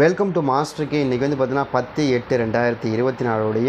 Welcome to மாஸ்டருக்கு இன்றைக்கி வந்து பார்த்தீங்கன்னா பத்து எட்டு ரெண்டாயிரத்தி இருபத்தி நாலுடைய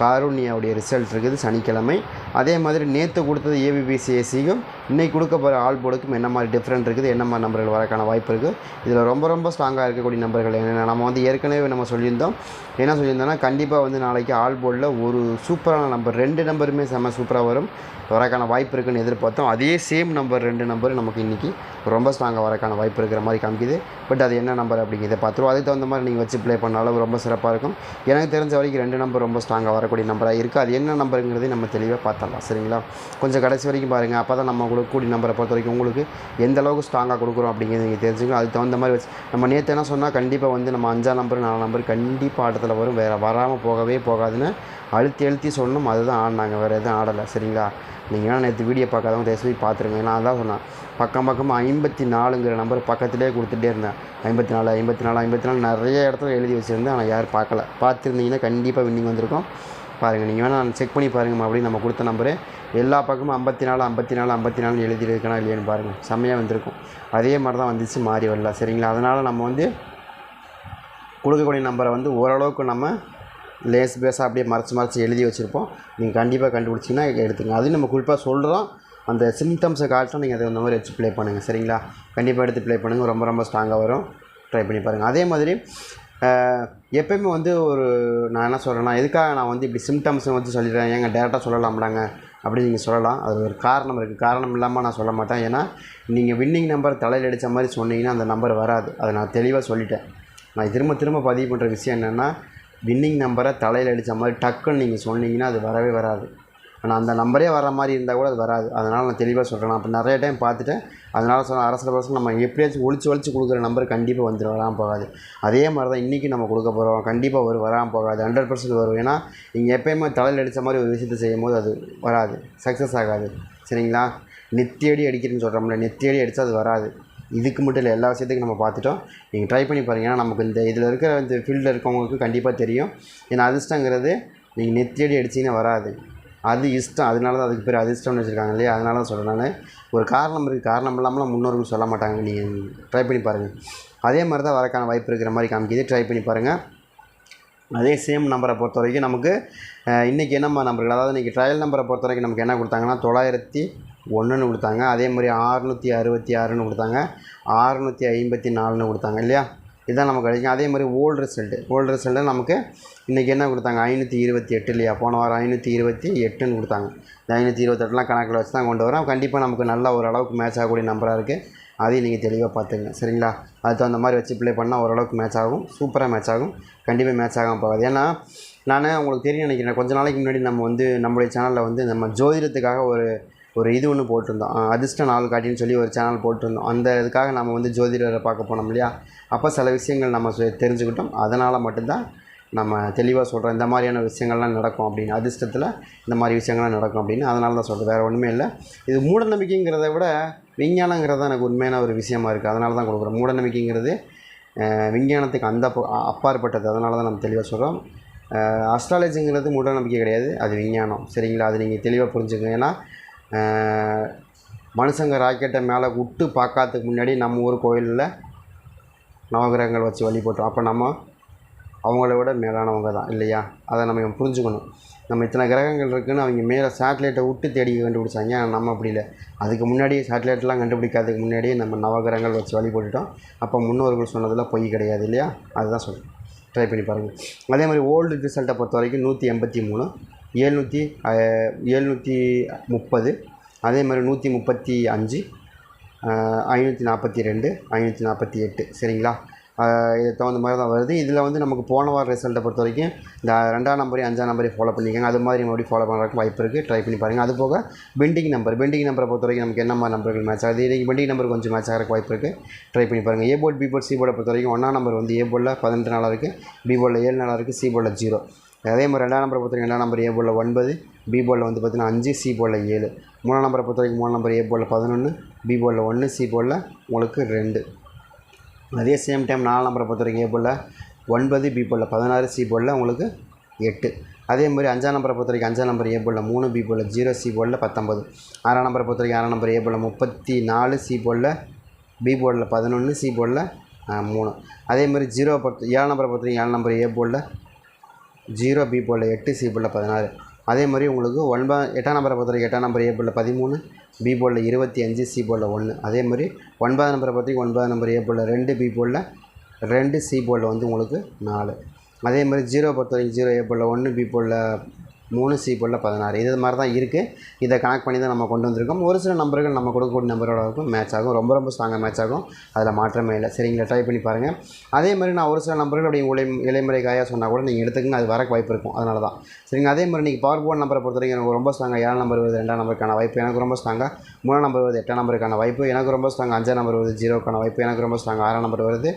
காருண்யாவுடைய ரிசல்ட் இருக்குது. சனிக்கிழமை அதே மாதிரி நேற்று கொடுத்தது ஏபிபிசிஎஸ்சிக்கும் இன்றைக்கி கொடுக்க போகிற ஆல் போர்டுக்கும் என்ன மாதிரி டிஃப்ரெண்ட் இருக்குது என்ன மாதிரி நம்பர்கள் வரக்கான வாய்ப்பு இருக்குது இதில் ரொம்ப ரொம்ப ஸ்ட்ராங்காக இருக்கக்கூடிய நம்பர்கள் என்னென்ன நம்ம வந்து ஏற்கனவே நம்ம சொல்லியிருந்தோம். என்ன சொல்லியிருந்தோம்னா கண்டிப்பாக வந்து நாளைக்கு ஆல் போர்டில் ஒரு சூப்பரான நம்பர் ரெண்டு நம்பருமே செம்ம சூப்பராக வரும். வரக்கான வாய்ப்பு இருக்குன்னு எதிர்பார்த்தோம். அதே சேம் நம்பர் ரெண்டு நம்பர் நமக்கு இன்றைக்கி ரொம்ப ஸ்ட்ராங்காக வரக்கான வாய்ப்பு இருக்கிற மாதிரி காமிக்குது. பட் அது என்ன நம்பர் அப்படிங்கிறத பார்த்துருவோம். அதுக்கு தகுந்த மாதிரி நீங்கள் வச்சு ப்ளே பண்ணாலும் ரொம்ப சிறப்பாக இருக்கும். எனக்கு தெரிஞ்ச வரைக்கும் ரெண்டு நம்பர் ரொம்ப ஸ்ட்ராங்காக வரக்கூடிய நம்பராக இருக்குது அது என்ன நம்பருங்கிறதையும் நம்ம தெளிவாக பார்த்தலாம் சரிங்களா? கொஞ்சம் கடைசி வரைக்கும் பாருங்கள் அப்போ தான் நம்ம உங்களுக்கு கூடி நம்பரை பொறுத்த வரைக்கும் உங்களுக்கு எந்த அளவுக்கு ஸ்ட்ராங்காக கொடுக்குறோம் அப்படிங்கிறது நீங்கள் தெரிஞ்சுக்கணும். அதுக்கு தகுந்த மாதிரி வச்சு நம்ம நேற்று என்ன சொன்னால் கண்டிப்பாக வந்து நம்ம அஞ்சாம் நம்பர் நாலாம் நம்பர் கண்டிப்பாக ஆட்டத்தில் வரும். வேறு வராமல் போகவே போகாதுன்னு அழுத்தி அழுத்தி சொன்னோம் அதுதான் ஆடினாங்க. வேறு எதுவும் ஆடலை சரிங்களா? நீங்கள் வேணால் நேற்று வீடியோ பார்க்காதவங்க தயவு செய்து பார்த்துருங்க. நான் அதான் சொன்னேன். பக்கம் பக்கமாக ஐம்பத்தி நாலுங்கிற நம்பர் பக்கத்துலேயே கொடுத்துட்டே இருந்தேன். ஐம்பத்தி நாலு ஐம்பத்தி நாலு ஐம்பத்தி நாலு நிறைய இடத்துல எழுதி வச்சுருந்தேன். ஆனால் யாரும் பார்க்கல. பார்த்துருந்தீங்கன்னா கண்டிப்பாக வின்னிங் வந்திருக்கும். பாருங்கள் நீங்கள் வேணால் செக் பண்ணி பாருங்கள் மறுபடியும் நம்ம கொடுத்த நம்பரு எல்லா பக்கமும் ஐம்பத்தி நாலு ஐம்பத்தி நாலு ஐம்பத்தி நாலு எழுதியிருக்கனா இல்லையான்னு பாருங்கள் செம்மையாக வந்திருக்கும். அதே மாதிரி தான் வந்துச்சு மாறி வரல சரிங்களா? அதனால் நம்ம வந்து கொடுக்கக்கூடிய நம்பரை வந்து ஓரளவுக்கு நம்ம லேஸ் பேஸாக அப்படியே மறைச்சி மறைச்சி எழுதி வச்சுருப்போம். நீங்கள் கண்டிப்பாக கண்டுபிடிச்சிங்கன்னா எடுத்துங்க. அதையும் நம்ம குறிப்பாக சொல்கிறோம் அந்த சிம்டம்ஸை காட்டும் நீங்கள் அதை அந்த மாதிரி வச்சு ப்ளே பண்ணுங்கள் சரிங்களா? கண்டிப்பாக எடுத்து ப்ளே பண்ணுங்கள் ரொம்ப ரொம்ப ஸ்ட்ராங்காக வரும். ட்ரை பண்ணி பாருங்கள் அதே மாதிரி எப்பயுமே வந்து ஒரு நான் என்ன சொல்கிறேன்னா எதுக்காக நான் வந்து இப்படி சிம்டம்ஸை வந்து சொல்லிடுறேன்? ஏங்க டேரெக்டாக சொல்லலாம்லாங்க? அப்படி நீங்கள் சொல்லலாம். அது ஒரு காரணம் இருக்குது காரணம் இல்லாமல் நான் சொல்ல மாட்டேன். ஏன்னா நீங்கள் வின்னிங் நம்பர் தலையில் அடித்த மாதிரி சொன்னீங்கன்னா அந்த நம்பர் வராது. அதை நான் தெளிவாக சொல்லிட்டேன். நான் திரும்ப திரும்ப பதிவு பண்ணுற விஷயம் என்னென்னா வின்னிங் நம்பரை தலையில் அடித்த மாதிரி டக்குன்னு நீங்கள் சொன்னீங்கன்னா அது வரவே வராது. ஆனால் அந்த நம்பரே வர மாதிரி இருந்தால் கூட அது வராது. அதனால் நான் தெளிவாக சொல்கிறேன் அப்போ நிறைய டைம் பார்த்துட்டேன். அதனால் சொன்ன அரசு பசங்க நம்ம எப்படியாச்சும் ஒழிச்சு ஒழிச்சு கொடுக்குற நம்பர் கண்டிப்பாக வந்துடும் வராமல் போகாது. அதே மாதிரி தான் இன்றைக்கி நம்ம கொடுக்க போகிறோம் கண்டிப்பாக வரும் வராமல் போகாது ஹண்ட்ரட் பர்சன்ட் வரும். ஏன்னா நீங்கள் எப்போயுமே தலையில் அடித்த மாதிரி ஒரு விஷயத்தை செய்யும் போது அது வராது சக்ஸஸ் ஆகாது. சரிங்களா? நெத்தியடி அடிக்கிறேன்னு சொல்கிறோம்ல நெத்தியடி அடித்தா அது வராது. இதுக்கு மட்டும் இல்லை எல்லா விஷயத்துக்கும் நம்ம பார்த்துட்டோம். நீங்கள் ட்ரை பண்ணி பாருங்கள் ஏன்னா நமக்கு இந்த இதில் இருக்கிற இந்த ஃபீல்டில் இருக்கவங்களுக்கு கண்டிப்பாக தெரியும். ஏன்னா அதிர்ஷ்டங்கிறது நீங்கள் நெத்தியடி அடிச்சிங்கன்னா வராது. அது இஷ்டம். அதனால தான் அதுக்கு பேர் அதிர்ஷ்டம்னு வச்சுருக்காங்க இல்லையா? அதனால தான் சொல்கிறேன் நான். ஒரு காரணம் இருக்குது காரணம் இல்லாமலாம் முன்னோர்கள் சொல்ல மாட்டாங்க. நீங்கள் ட்ரை பண்ணி பாருங்கள் அதே மாதிரி தான் வரக்கான வாய்ப்பு இருக்கிற மாதிரி காமிக்குது. ட்ரை பண்ணி பாருங்கள் அதே சேம் நம்பரை பொறுத்த வரைக்கும் நமக்கு இன்றைக்கி என்னம்மா நம்பர்கள் அதாவது இன்றைக்கி ட்ரையல் நம்பரை பொறுத்த வரைக்கும் நமக்கு என்ன கொடுத்தாங்கன்னா தொள்ளாயிரத்தி ஒன்றுன்னு கொடுத்தாங்க. அதே மாதிரி ஆறுநூற்றி அறுபத்தி ஆறுன்னு கொடுத்தாங்க. ஆறுநூற்றி ஐம்பத்தி நாலுன்னு கொடுத்தாங்க இல்லையா? இதுதான் நமக்கு கிடைக்கும். அதே மாதிரி ஓல்டு ரிசல்ட்டு ஓல்டு ரிசல்ட்டில் நமக்கு இன்றைக்கி என்ன கொடுத்தாங்க? ஐநூற்றி இருபத்தி எட்டு இல்லையா? போன வாரம் ஐநூற்றி இருபத்தி எட்டுன்னு கொடுத்தாங்க. இந்த ஐநூற்றி இருபத்தெட்டுலாம் கணக்கில் வச்சு தான் கொண்டு வரோம். கண்டிப்பாக நமக்கு நல்ல ஓரளவுக்கு மேட்ச் ஆகக்கூடிய நம்பராக இருக்குது அதையும் நீங்கள் தெளிவாக பார்த்துங்க சரிங்களா? அதுக்கு தகுந்த மாதிரி வச்சு ப்ளே பண்ணால் ஓரளவுக்கு மேட்ச் ஆகும். சூப்பராக மேட்ச் ஆகும். கண்டிப்பாக மேட்ச் ஆகாமல் போகாது. ஏன்னா நான் உங்களுக்கு தெரியும் நினைக்கிறேன். கொஞ்ச நாளைக்கு முன்னாடி நம்ம வந்து நம்மளுடைய சேனலில் வந்து நம்ம ஜோதிடத்துக்காக ஒரு ஒரு இது ஒன்று போட்டிருந்தோம். அதிர்ஷ்ட நாள் காட்டின்னு சொல்லி ஒரு சேனல் போட்டிருந்தோம். அந்த இதுக்காக நம்ம வந்து ஜோதிடரை பார்க்க போனோம் இல்லையா? அப்போ சில விஷயங்கள் நம்ம தெரிஞ்சுக்கிட்டோம். அதனால் மட்டும்தான் நம்ம தெளிவாக சொல்கிறோம் இந்த மாதிரியான விஷயங்கள்லாம் நடக்கும் அப்படின்னு அதிர்ஷ்டத்தில் இந்த மாதிரி விஷயங்கள்லாம் நடக்கும் அப்படின்னு. அதனால தான் சொல்கிறேன் வேறு ஒன்றுமே இல்லை. இது மூடநம்பிக்கைங்கிறத விட விஞ்ஞானங்கிறது தான் எனக்கு உண்மையான ஒரு விஷயமா இருக்குது அதனால தான் கொடுக்குறோம். மூடநம்பிக்கைங்கிறது விஞ்ஞானத்துக்கு அந்த அப்பாற்பட்டது. அதனால தான் நம்ம தெளிவாக சொல்கிறோம் அஸ்ட்ராலஜிங்கிறது மூடநம்பிக்கை கிடையாது. அது விஞ்ஞானம். சரிங்களா? அது நீங்கள் தெளிவாக புரிஞ்சுக்கங்க. ஏன்னா மனுஷங்க ராக்கெட்டை மேலே விட்டு பார்க்காததுக்கு முன்னாடி நம்ம ஊர் கோயிலில் நவகிரகங்கள் வச்சு வழிபட்டோம் அப்போ நம்ம அவங்கள விட மேலானவங்க தான் இல்லையா? அதை நம்ம புரிஞ்சுக்கணும். நம்ம இத்தனை கிரகங்கள் இருக்குன்னு அவங்க மேலே சேட்டலைட்டை விட்டு தேடி கண்டுபிடிச்சாங்க. நம்ம அப்படி இல்லை. அதுக்கு முன்னாடி சேட்டலைட்லாம் கண்டுபிடிக்காததுக்கு முன்னாடியே நம்ம நவகிரகங்கள் வச்சு வழிபட்டுட்டோம். அப்போ முன்னோர்கள் சொன்னதில் பொய் கிடையாது இல்லையா? அதுதான் சொல்லுங்கள் ட்ரை பண்ணி பாருங்கள் அதே மாதிரி ஓல்டு ரிசல்ட்டை பொறுத்த வரைக்கும் நூற்றி எண்பத்தி மூணு. ஏழ்நூற்றி ஏழ்நூற்றி முப்பது அதே மாதிரி நூற்றி முப்பத்தி அஞ்சு ஐநூற்றி நாற்பத்தி ரெண்டு ஐநூற்றி நாற்பத்தி எட்டு. சரிங்களா? இதுக்கு தகுந்த மாதிரி தான் வருது. இதில் வந்து நமக்கு போன வார ரிசல்ட்டை பொறுத்த வரைக்கும் இந்த ரெண்டாம் நம்பரையும் அஞ்சாம் நம்பரையும் ஃபாலோ பண்ணிக்கோங்க. அது மாதிரி மறுபடியும் ஃபாலோ பண்ணுறதுக்கு வாய்ப்பு இருக்குது ட்ரை பண்ணி பாருங்கள் அது போக பெண்டிங் நம்பர் பெண்டிங் நம்பரை பொறுத்த வரைக்கும் நமக்கு என்ன மாதிரி நம்பர்கள் மேட்ச் ஆகுது? இன்றைக்கி பெண்டிங் நம்பர் கொஞ்சம் மேட்ச் ஆகிறக்கு வாய்ப்பு இருக்குது ட்ரை பண்ணி பாருங்கள் A board B board C போர்டை பொறுத்த வரைக்கும் ஒன்றாம் நம்பர் வந்து ஏ போர்டில் பதினெட்டு நாளாக இருக்குது பி போர்டில் ஏழு நாளாக இருக்குது சி போர்டில் ஜீரோ அதே மாதிரி ரெண்டாம் நம்பரை பொறுத்த வரைக்கும் ரெண்டாம் நம்பர் ஏ போல் ஒன்பது பி போலில் வந்து பார்த்தீங்கன்னா அஞ்சு சி போலில் ஏழு மூணாம் நம்பரை பொறுத்த வரைக்கும் மூணு நம்பர் ஏ போலில் பதினொன்று பி போலில் ஒன்று சி போலில் உங்களுக்கு ரெண்டு அதே சேம் டைம் நாலு நம்பரை பொறுத்த வரைக்கும் ஏ போலில் ஒன்பது பி போலில் பதினாறு சி போலில் உங்களுக்கு எட்டு அதே மாதிரி அஞ்சாம் நம்பரை பொறுத்த வரைக்கும் அஞ்சாம் நம்பர் ஏ போலில் மூணு பி போலில் ஜீரோ சி போலில் பத்தொம்பது ஆறாம் நம்பரை பொறுத்த வரைக்கும் ஆறாம் நம்பர் ஏ போலில் முப்பத்தி நாலு சி போலில் பி போர்டில் பதினொன்று சி போர்டில் மூணு அதே மாதிரி ஜீரோ பொறுத்த ஏழு நம்பரை பொறுத்தவரைக்கும் ஏழு நம்பர் ஏ போர்டில் ஜீரோ பி போர்டில் எட்டு சி போர்டில் பதினாறு. அதே மாதிரி உங்களுக்கு ஒன்பது எட்டாம் நம்பரை பொறுத்தவரைக்கும் எட்டாம் நம்பர் ஏ போர்டில் பதிமூணு பி போர்டில் இருபத்தி அஞ்சு சி போர்டில் ஒன்று அதே மாதிரி ஒன்பதாம் நம்பரை பொறுத்தவரைக்கும் ஒன்பதாம் நம்பர் ஏ போர்டில் ரெண்டு பி போர்டில் ரெண்டு சி போர்டில் வந்து உங்களுக்கு நாலு. அதே மாதிரி ஜீரோ பொறுத்த வரைக்கும் ஜீரோ ஏ போர்டில் ஒன்று பி போர்டில் மூணு சி போர்டில் பதினாறு. இது மாதிரி தான் இருக்குது இதை கனெக்ட் பண்ணி தான் நம்ம கொண்டு வந்திருக்கோம். ஒரு சில நம்பர்கள் நம்ம கொடுக்கக்கூடிய நம்பரோடக்கும் மேட்ச் ஆகும். ரொம்ப ரொம்ப ஸ்ட்ராங்காக மேட்ச் ஆகும். அதில் மாற்றமே இல்லை. சரிங்களா ட்ரை பண்ணி பாருங்கள் அதே மாதிரி நான் ஒரு சில நம்பர்களுடைய அப்படி உலை இலைமுறை காயாக சொன்னால் கூட நீங்கள் எடுத்துக்கங்க. அது வரக்கு வாய்ப்பு இருக்கும். அதனால தான். சரிங்க அதே மாதிரி நீங்கள் பவர் போர்ட் நம்பரை பொறுத்த வரைக்கும் எனக்கு ரொம்ப ஸ்ட்ராங்காக ஏழாம் நம்பர் வருது ரெண்டாம் நம்பருக்கான வாய்ப்பு எனக்கு ரொம்ப ஸ்ட்ராங்காக மூணாம் நம்பர் வருது எட்டாம் நம்பருக்கான வாய்ப்பு எனக்கு ரொம்ப ஸ்ட்ராங் அஞ்சாம் நம்பர் வருது ஜீரோக்கான வாய்ப்பு எனக்கு ரொம்ப ஸ்ட்ராங் ஆறாம் நம்பர் வருது.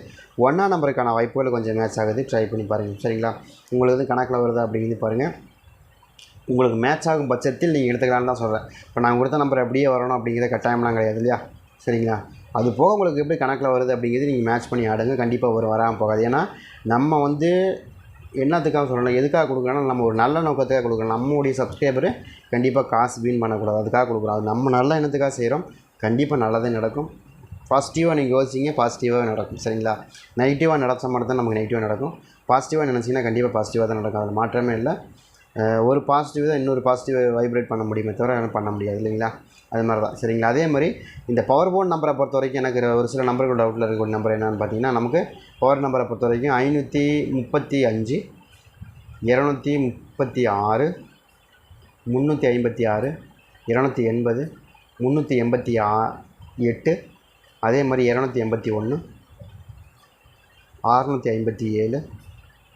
ஒன்றாம் நம்பருக்கான வாய்ப்புகள் கொஞ்சம் மேட்ச் ஆகுது. ட்ரை பண்ணி பாருங்கள் சரிங்களா? உங்களுக்கு வந்து கணக்கில் வருதா அப்படிங்கிறது பாருங்கள் உங்களுக்கு மேட்ச் ஆகும் பட்சத்தில் நீங்கள் எடுத்துக்கலான்னு தான் சொல்கிறேன் இப்போ நான் கொடுத்த நம்பர் அப்படியே வரணும் அப்படிங்கிறத கட்டாயம்லாம் கிடையாது இல்லையா? சரிங்களா? அது போக உங்களுக்கு எப்படி கணக்கில் வருது அப்படிங்கிறது நீங்கள் மேட்ச் பண்ணி ஆடுங்க. கண்டிப்பாக ஒரு வராமல் போகாது. ஏன்னா நம்ம வந்து என்னத்துக்காக சொல்லணும்? எதுக்காக கொடுக்குறோன்னா நம்ம ஒரு நல்ல நோக்கத்துக்காக கொடுக்குறோம் நம்மளுடைய சப்ஸ்கிரைபரு கண்டிப்பாக காசு வீண் பண்ணக்கூடாது. அதுக்காக கொடுக்குறோம் அது நம்ம நல்ல எண்ணத்துக்காக செய்கிறோம் கண்டிப்பாக நல்லதே நடக்கும். பாசிட்டிவாக நீங்கள் யோசிச்சிங்க பாசிட்டிவாக நடக்கும். சரிங்களா? நெகட்டிவாக நடத்த மட்டும் தான் நமக்கு நெகட்டிவாக நடக்கும். பாசிட்டிவாக நினச்சிங்கன்னா கண்டிப்பாக பாசிட்டிவாக தான் நடக்கும். அதில் மாற்றமே இல்லை. ஒரு பாசிட்டிவ் தான் இன்னொரு பாசிட்டிவ் வைப்ரேட் பண்ண முடியுமே தவிர எதுவும் பண்ண முடியாது இல்லைங்களா? அது மாதிரி தான் சரிங்களா? அதே மாதிரி இந்த பவர் போர்ட் நம்பரை பொறுத்த வரைக்கும் எனக்கு ஒரு சில நம்பர்கள் டவுட்டில் இருக்கக்கூடிய நம்பர் என்னென்னு பார்த்தீங்கன்னா நமக்கு பவர் நம்பரை பொறுத்த வரைக்கும் ஐநூற்றி முப்பத்தி அஞ்சு இரநூத்தி முப்பத்தி ஆறு முந்நூற்றி ஐம்பத்தி ஆறு இரநூத்தி எண்பது முந்நூற்றி எண்பத்தி ஆ எட்டு அதே மாதிரி இரநூத்தி எண்பத்தி ஒன்று அறுநூற்றி ஐம்பத்தி ஏழு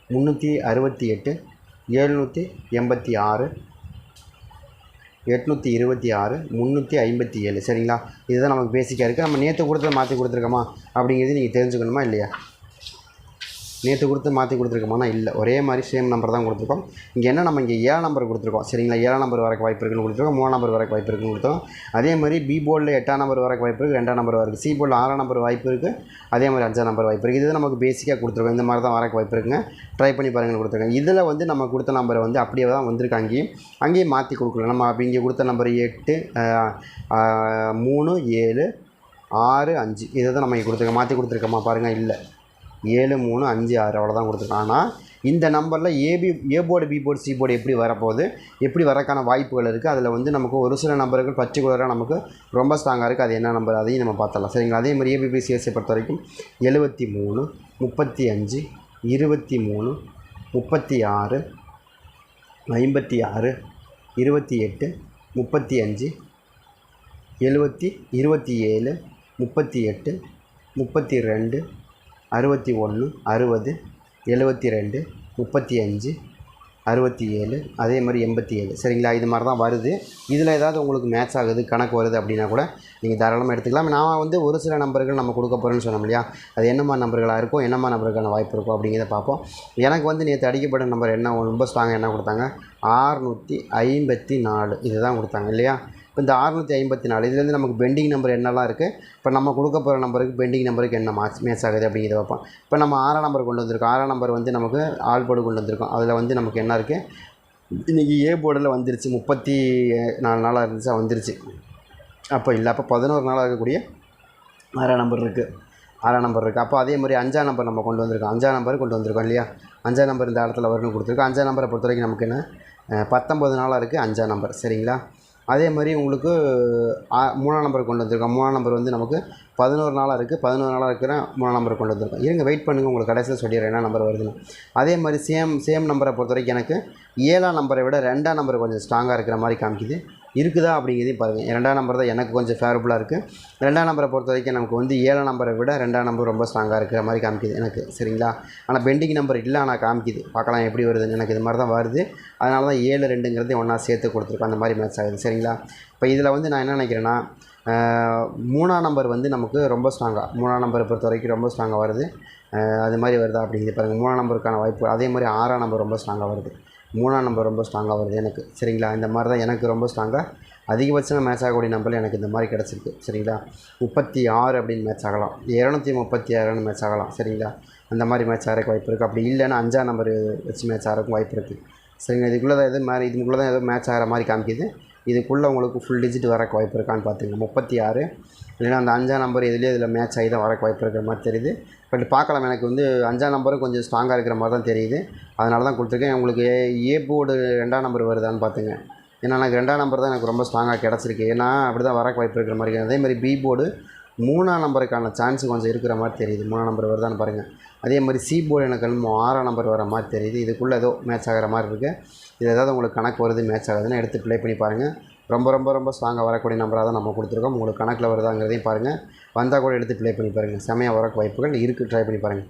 முந்நூற்றி அறுபத்தி எட்டு எழுநூற்றி எண்பத்தி ஆறு எட்நூற்றி இருபத்தி ஆறு முந்நூற்றி ஐம்பத்தி ஏழு. சரிங்களா? இதுதான் நமக்கு பேசிக்காக இருக்குது நம்ம நேற்று கொடுத்தத மாற்றி கொடுத்துருக்கோமா? அப்படிங்கிறது நீங்கள் தெரிஞ்சுக்கணுமா இல்லையா? நேற்று கொடுத்து மாற்றி கொடுத்துருக்கோமானா இல்லை. ஒரே மாதிரி சேம் நம்பர் தான் கொடுத்துருக்கோம். இங்கே என்ன? நம்ம இங்கே ஏழாம் நம்பர் கொடுத்துருக்கோம். சரிங்களா? ஏழாம் நம்பர் வரக்கு வாய்ப்பு இருக்குன்னு கொடுத்துருக்கோம். மூணாம் நம்பர் வரக்கு வாய்ப்பு இருக்குன்னு கொடுத்தோம். அதே மாதிரி பி போர்டில் எட்டாம் நம்பர் வரக்கு வாய்ப்பு இருக்குது ரெண்டாம் நம்பர் வரக்கு சி போர்டில் ஆறாம் நம்பர் வாய்ப்பு இருக்குது அதே மாதிரி அஞ்சாம் நம்பர் வாய்ப்பு இருக்குது இது நமக்கு பேசிக்காக கொடுத்துருக்கோம். இந்த மாதிரி தான் வரக்கு வாய்ப்பு இருக்குங்க. ட்ரை பண்ணி பாருங்கன்னு கொடுத்துருக்கோம் இதில் வந்து நம்ம கொடுத்த நம்பரை வந்து அப்படியே தான் வந்திருக்கு அங்கேயும். அங்கேயும் மாற்றி கொடுக்கல. நம்ம அப்போ இங்கே கொடுத்த நம்பர் எட்டு மூணு ஏழு ஆறு அஞ்சு. இதை தான் நம்ம இங்கே கொடுத்துருக்கோம். மாற்றி கொடுத்துருக்கோமா? பாருங்கள் இல்லை. ஏழு மூணு அஞ்சு ஆறு அவ்வளோதான் கொடுத்துருக்கான். ஆனால் இந்த நம்பரில் A B A board B board C board எப்படி வரப்போகுது எப்படி வரக்கான வாய்ப்புகள் இருக்குது அதில் வந்து நமக்கு ஒரு சில நம்பர்கள் பர்டிகுலராக நமக்கு ரொம்ப ஸ்ட்ராங்காக இருக்குது அது என்ன நம்பர் அதையும் நம்ம பார்த்தலாம் சரிங்களா? அதே மாதிரி ஏபிபிசிஎஸ்சி பொறுத்த வரைக்கும் எழுபத்தி மூணு முப்பத்தி அஞ்சு இருபத்தி மூணு முப்பத்தி ஆறு ஐம்பத்தி ஆறு இருபத்தி எட்டு முப்பத்தி அஞ்சு எழுபத்தி இருபத்தி ஏழு முப்பத்தி எட்டு முப்பத்தி ரெண்டு அறுபத்தி ஒன்று அறுபது எழுபத்தி ரெண்டு முப்பத்தி அஞ்சு அறுபத்தி ஏழு அதே மாதிரி எண்பத்தி ஏழு. சரிங்களா? இது மாதிரி தான் வருது. இதில் ஏதாவது உங்களுக்கு மேட்ச் ஆகுது கணக்கு வருது அப்படின்னா கூட நீங்கள் தாராளமாக எடுத்துக்கலாம். நான் வந்து ஒரு சில நம்பர்கள் நம்ம கொடுக்க போகிறேன்னு சொன்னோம் இல்லையா? அது என்னம்மா நம்பர்களாக இருக்கும் என்னம்மா நம்பருக்கான வாய்ப்பு இருக்கும் அப்படிங்கிறத பார்ப்போம். எனக்கு வந்து நேற்று அடிக்கப்பட்ட நம்பர் என்ன? ரொம்ப ஸ்ட்ராங்காக என்ன கொடுத்தாங்க? ஆறுநூற்றி ஐம்பத்தி நாலு. இதுதான் கொடுத்தாங்க இல்லையா? இப்போ இந்த அறுநூற்றி ஐம்பத்தி நாலு இதுலேருந்து நமக்கு பெண்டிங் நம்பர் என்னெல்லாம் இருக்குது இப்போ நம்ம கொடுக்க போகிற நம்பருக்கு பெண்டிங் நம்பருக்கு என்ன மாச் மேட்ச் ஆகுது அப்படிங்கிறத பார்ப்போம். இப்போ நம்ம ஆறாம் நம்பர் கொண்டு வந்திருக்கோம். ஆறாம் நம்பர் வந்து நமக்கு ஆல் போர்டு கொண்டு வந்திருக்கோம். அதில் வந்து நமக்கு என்ன இருக்குது இன்றைக்கி ஏ போர்டில் வந்துருச்சு. முப்பத்தி நாலு நாளாக இருந்துச்சா? வந்துருச்சு. அப்போ இல்லை. அப்போ பதினோரு நாளாக இருக்கக்கூடிய ஆறாம் நம்பர் இருக்குது ஆறாம் நம்பர் இருக்குது அப்போ அதே மாதிரி அஞ்சாம் நம்பர் நம்ம கொண்டு வந்திருக்கோம். அஞ்சாம் நம்பர் கொண்டு வந்திருக்கோம் இல்லையா? அஞ்சாம் நம்பர் இந்த இடத்துல வரும்னு கொடுத்துருக்கோம். அஞ்சாம் நம்பரை பொறுத்த வரைக்கும் நமக்கு என்ன? பத்தொம்பது நாளாக இருக்குது அஞ்சாம் நம்பர் சரிங்களா? அதே மாதிரி உங்களுக்கு மூணாம் நம்பர் கொண்டு வந்திருக்கோம். மூணாம் நம்பர் வந்து நமக்கு பதினோரு நாளாக இருக்குது பதினோரு நாளாக இருக்கிற மூணாம் நம்பர் கொண்டு வந்திருக்கோம். இருங்க வெயிட் பண்ணுங்கள் உங்களுக்கு கடைசியில் சொல்லிடுறேன் என்ன நம்பர் வருதுன்னு. அதே மாதிரி சேம் சேம் நம்பரை பொறுத்த வரைக்கும் எனக்கு ஏழாம் நம்பரை விட ரெண்டாம் நம்பர் கொஞ்சம் ஸ்ட்ராங்காக இருக்கிற மாதிரி காமிக்குது. இருக்குதா அப்படிங்கிறதையும் பாருங்கள் ரெண்டாம் நம்பர் தான் எனக்கு கொஞ்சம் ஃபேவரபுளாக இருக்குது ரெண்டாம் நம்பரை பொறுத்த வரைக்கும் நமக்கு வந்து ஏழாம் நம்பரை விட ரெண்டாம் நம்பர் ரொம்ப ஸ்ட்ராங்காக இருக்கிற மாதிரி காமிக்குது எனக்கு சரிங்களா? ஆனால் பெண்டிங் நம்பர் இல்லை ஆனால் காமிக்குது. பார்க்கலாம் எப்படி வருதுன்னு எனக்கு இது மாதிரி தான் வருது. அதனால தான் ஏழு ரெண்டுங்கிறது ஒன்றா சேர்த்து கொடுத்துருக்கோம். அந்த மாதிரி மேட்ச் ஆகுது சரிங்களா? இப்போ இதில் வந்து நான் என்ன நினைக்கிறேன்னா மூணாம் நம்பர் வந்து நமக்கு ரொம்ப ஸ்ட்ராங்காக மூணாம் நம்பரை பொறுத்த வரைக்கும் ரொம்ப ஸ்ட்ராங்காக வருது. அது மாதிரி வருதா அப்படிங்கிறது பாருங்கள் மூணாம் நம்பருக்கான வாய்ப்பு அதே மாதிரி ஆறாம் நம்பர் ரொம்ப ஸ்ட்ராங்காக வருது. மூணாம் நம்பர் ரொம்ப ஸ்ட்ராங்காக வருது எனக்கு. சரிங்களா? இந்த மாதிரி தான் எனக்கு ரொம்ப ஸ்ட்ராங்காக அதிகபட்சமாக மேட்ச் ஆகக்கூடிய நம்பர் எனக்கு இந்த மாதிரி கிடச்சிருக்கு. சரிங்களா? முப்பத்தி ஆறு அப்படின்னு மேட்ச் ஆகலாம். இரநூத்தி முப்பத்தி ஆறுன்னு மேட்ச் ஆகலாம். சரிங்களா? அந்த மாதிரி மேட்ச் ஆகிறக்கு வாய்ப்பு இருக்குது அப்படி இல்லைன்னா அஞ்சாம் நம்பர் வச்சு மேட்ச் ஆகிறக்கும் வாய்ப்பு இருக்குது சரிங்களா? இதுக்குள்ளே தான் எதுவும் மாதிரி இதுக்குள்ளே தான் ஏதோ மேட்ச் ஆகிற மாதிரி காமிக்குது. இதுக்குள்ளே உங்களுக்கு ஃபுல் டிஜிட் வரக்கு வாய்ப்பு இருக்கான்னு பார்த்துங்க முப்பத்தி ஆறு. இல்லைன்னா அந்த அஞ்சாம் நம்பர் எதுலேயே இதில் மேட்ச் ஆகி தான் வரக்கு வாய்ப்பு இருக்கிற மாதிரி தெரியுது. பட் பார்க்கலாம் எனக்கு வந்து அஞ்சாம் நம்பரும் கொஞ்சம் ஸ்ட்ராங்காக இருக்கிற மாதிரி தான் தெரியுது. அதனால தான் கொடுத்துருக்கேன். உங்களுக்கு ஏ ஏ போர்டு ரெண்டாம் நம்பர் வருதான்னு பார்த்துங்க ஏன்னா எனக்கு ரெண்டாம் நம்பர் தான் எனக்கு ரொம்ப ஸ்ட்ராங்காக கிடச்சிருக்கு. ஏன்னா அப்படி தான் வரக்கு வாய்ப்பு இருக்கிற மாதிரி அதேமாதிரி பி போர்டு மூணாம் நம்பருக்கான சான்ஸ் கொஞ்சம் இருக்கிற மாதிரி தெரியுது. மூணாம் நம்பர் வருதான்னு பாருங்கள் அதே மாதிரி சி போர்டு எனக்கு என்னமோ ஆறாம் நம்பர் வர மாதிரி தெரியுது. இதுக்குள்ளே ஏதோ மேட்ச் ஆகிற மாதிரி இருக்குது இது ஏதாவது உங்களுக்கு கணக்கு வருது மேட்ச் ஆகுதுன்னு எடுத்து ப்ளே பண்ணி பாருங்கள் ரொம்ப ரொம்ப ரொம்ப ஸ்ட்ராங்காக வரக்கூடிய நம்பராக தான் நம்ம கொடுத்துருக்கோம். உங்களுக்கு கணக்கில் வருதாங்கிறதையும் பாருங்கள் வந்தால் கூட எடுத்து ப்ளே பண்ணி பாருங்கள் செமையாக வரக்கு வாய்ப்புகள் இருக்குது ட்ரை பண்ணி பாருங்கள்